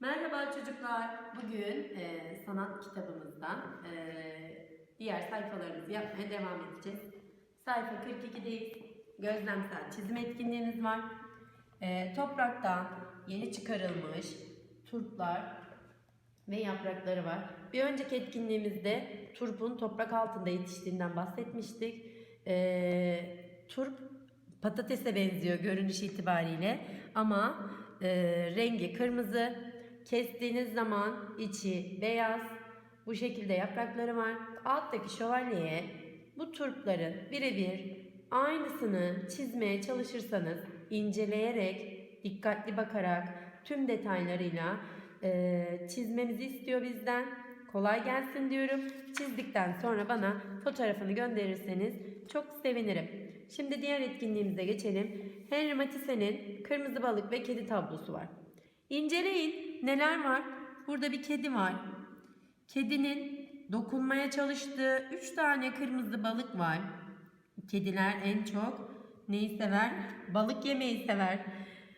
Merhaba çocuklar. Bugün e, sanat kitabımızdan e, diğer sayfalarımızı yapmaya devam edeceğiz. Sayfa 42'deyiz. Gözlemsel çizim etkinliğimiz var. E, topraktan yeni çıkarılmış turplar ve yaprakları var. Bir önceki etkinliğimizde turpun toprak altında yetiştiğinden bahsetmiştik. E, turp patatese benziyor görünüş itibariyle ama e, rengi kırmızı. Kestiğiniz zaman içi beyaz. Bu şekilde yaprakları var. Alttaki şövalyeye bu turpların birebir aynısını çizmeye çalışırsanız inceleyerek, dikkatli bakarak tüm detaylarıyla e, çizmemizi istiyor bizden. Kolay gelsin diyorum. Çizdikten sonra bana fotoğrafını gönderirseniz çok sevinirim. Şimdi diğer etkinliğimize geçelim. Henry Matisse'nin Kırmızı Balık ve Kedi tablosu var. İnceleyin neler var. Burada bir kedi var. Kedinin dokunmaya çalıştığı 3 tane kırmızı balık var. Kediler en çok neyi sever? Balık yemeyi sever.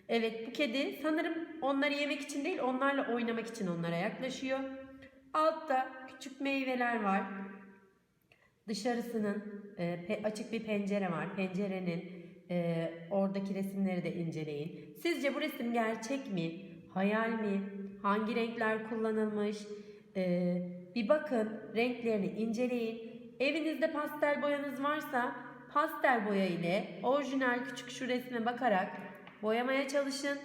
Evet bu kedi sanırım onları yemek için değil onlarla oynamak için onlara yaklaşıyor. Altta küçük meyveler var. Dışarısının e, açık bir pencere var. Pencerenin e, oradaki resimleri de inceleyin. Sizce bu resim gerçek mi? Hayal mi? Hangi renkler kullanılmış? E, bir bakın renklerini inceleyin. Evinizde pastel boyanız varsa pastel boya ile orijinal küçük şu resme bakarak boyamaya çalışın.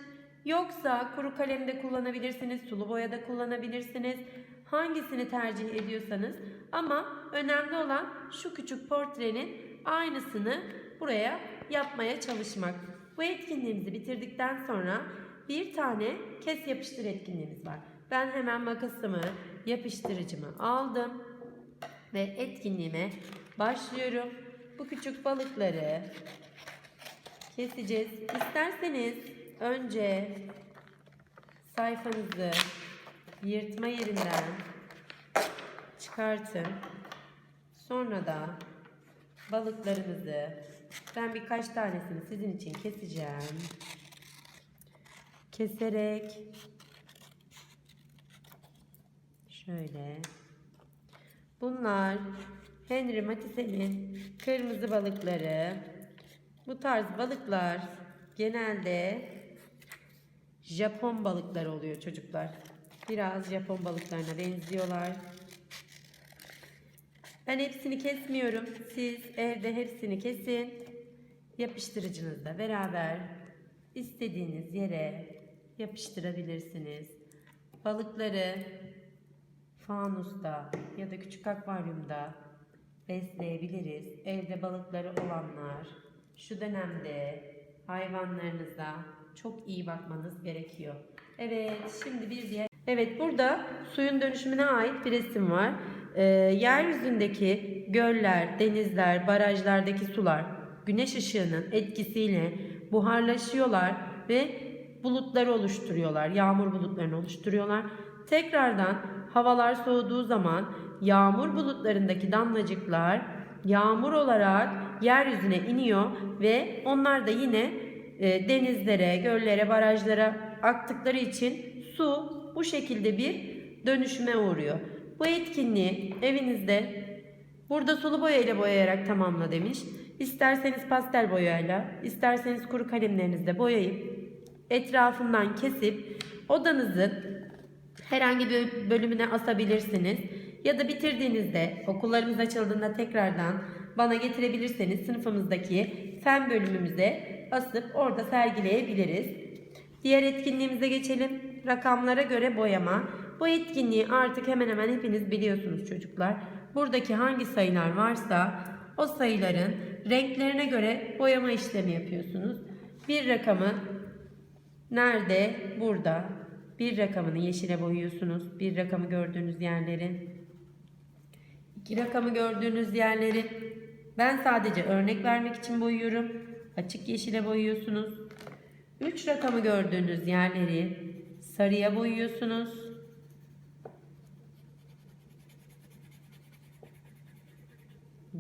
Yoksa kuru kalem de kullanabilirsiniz, sulu boya da kullanabilirsiniz. Hangisini tercih ediyorsanız ama önemli olan şu küçük portrenin aynısını buraya yapmaya çalışmak. Bu etkinliğimizi bitirdikten sonra bir tane kes yapıştır etkinliğimiz var. Ben hemen makasımı, yapıştırıcımı aldım ve etkinliğime başlıyorum. Bu küçük balıkları keseceğiz. İsterseniz önce sayfanızı yırtma yerinden çıkartın. Sonra da balıklarınızı ben birkaç tanesini sizin için keseceğim. Keserek şöyle Bunlar Henry Matisse'nin kırmızı balıkları. Bu tarz balıklar genelde Japon balıkları oluyor çocuklar. Biraz Japon balıklarına benziyorlar. Ben hepsini kesmiyorum. Siz evde hepsini kesin. Yapıştırıcınızla beraber istediğiniz yere yapıştırabilirsiniz. Balıkları fanusta ya da küçük akvaryumda besleyebiliriz. Evde balıkları olanlar şu dönemde hayvanlarınıza çok iyi bakmanız gerekiyor. Evet şimdi bir diğer Evet burada suyun dönüşümüne ait bir resim var. Ee, yeryüzündeki göller, denizler, barajlardaki sular güneş ışığının etkisiyle buharlaşıyorlar ve bulutları oluşturuyorlar. Yağmur bulutlarını oluşturuyorlar. Tekrardan havalar soğuduğu zaman yağmur bulutlarındaki damlacıklar yağmur olarak yeryüzüne iniyor ve onlar da yine e, denizlere, göllere, barajlara aktıkları için su bu şekilde bir dönüşüme uğruyor. Bu etkinliği evinizde burada sulu boya ile boyayarak tamamla demiş. İsterseniz pastel boyayla, isterseniz kuru kalemlerinizle boyayıp etrafından kesip odanızın herhangi bir bölümüne asabilirsiniz. Ya da bitirdiğinizde okullarımız açıldığında tekrardan bana getirebilirseniz sınıfımızdaki fen bölümümüze asıp orada sergileyebiliriz. Diğer etkinliğimize geçelim. Rakamlara göre boyama. Bu etkinliği artık hemen hemen hepiniz biliyorsunuz çocuklar. Buradaki hangi sayılar varsa o sayıların renklerine göre boyama işlemi yapıyorsunuz. Bir rakamı nerede? Burada. Bir rakamını yeşile boyuyorsunuz. Bir rakamı gördüğünüz yerlerin. İki rakamı gördüğünüz yerleri ben sadece örnek vermek için boyuyorum. Açık yeşile boyuyorsunuz. Üç rakamı gördüğünüz yerleri sarıya boyuyorsunuz.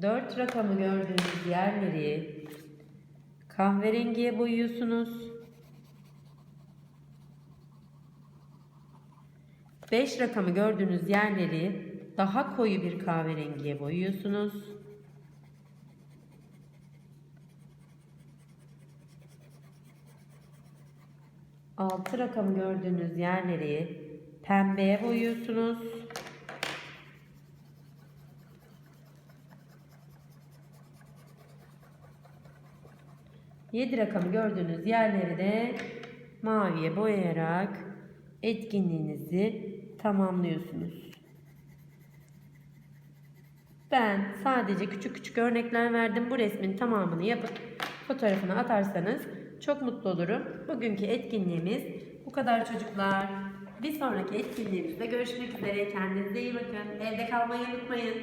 Dört rakamı gördüğünüz yerleri kahverengiye boyuyorsunuz. 5 rakamı gördüğünüz yerleri daha koyu bir kahverengiye boyuyorsunuz. Altı rakamı gördüğünüz yerleri pembeye boyuyorsunuz. Yedi rakamı gördüğünüz yerleri de maviye boyayarak etkinliğinizi tamamlıyorsunuz. Ben sadece küçük küçük örnekler verdim. Bu resmin tamamını yapıp fotoğrafını atarsanız çok mutlu olurum. Bugünkü etkinliğimiz bu kadar çocuklar. Bir sonraki etkinliğimizde görüşmek üzere. Kendinize iyi bakın. Evde kalmayı unutmayın.